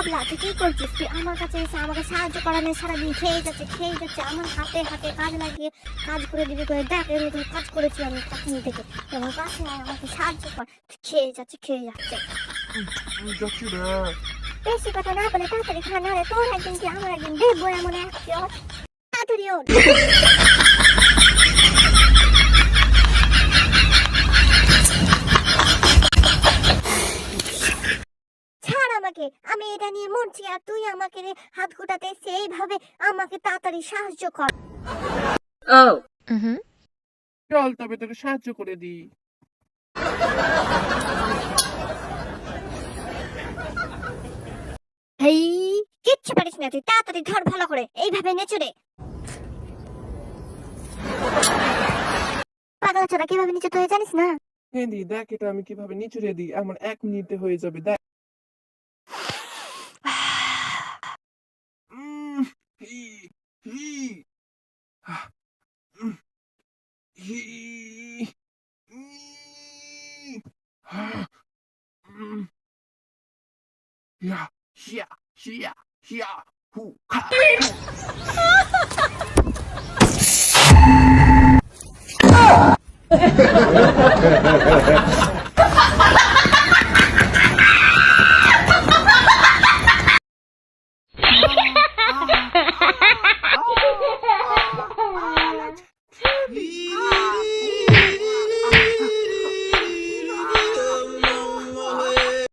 তুই কি করছিস তুই? আমার কাছে এসে আমাকে সাহায্য করা নেই সারাদিন খেয়ে যাচ্ছে খেয়ে যাচ্ছে আমার হাতে হাতে কাজ লাগিয়ে কাজ করে দিবি করে দেখ এরকম কাজ করেছি আমি কখন থেকে। আমার পাশে আমাকে সাহায্য কর। খেয়ে যাচ্ছে খেয়ে যাচ্ছে। আমি যাচ্ছি রে। বেশি কথা না বলে তাড়াতাড়ি খা না রে তোর একদিন কি আমার একদিন দেখব এমন এক তাড়াতাড়ি ওঠ আমাকে আমি এটা নিয়ে মরছি আর তুই আমাকে রে হাত গুটাতে সেইভাবে আমাকে তাড়াতাড়ি সাহায্য কর। Oh. চল তবে তোকে সাহায্য করে দিই। এই কিচ্ছু পারিস না তুই তাড়াতাড়ি ধর ভালো করে এইভাবে নেচড়ে পাগলা চোরা কীভাবে নিচে তুই জানিস না? মেহেন্দি দেখ এটা আমি কীভাবে নিচুড়ে দিই আমার এক মিনিটে হয়ে যাবে দেখ। ひ、は、うん、ひ、に、は、うん、ひや、ひや、ひや、ひや、ふ、か。Ha ha ha ha! happy.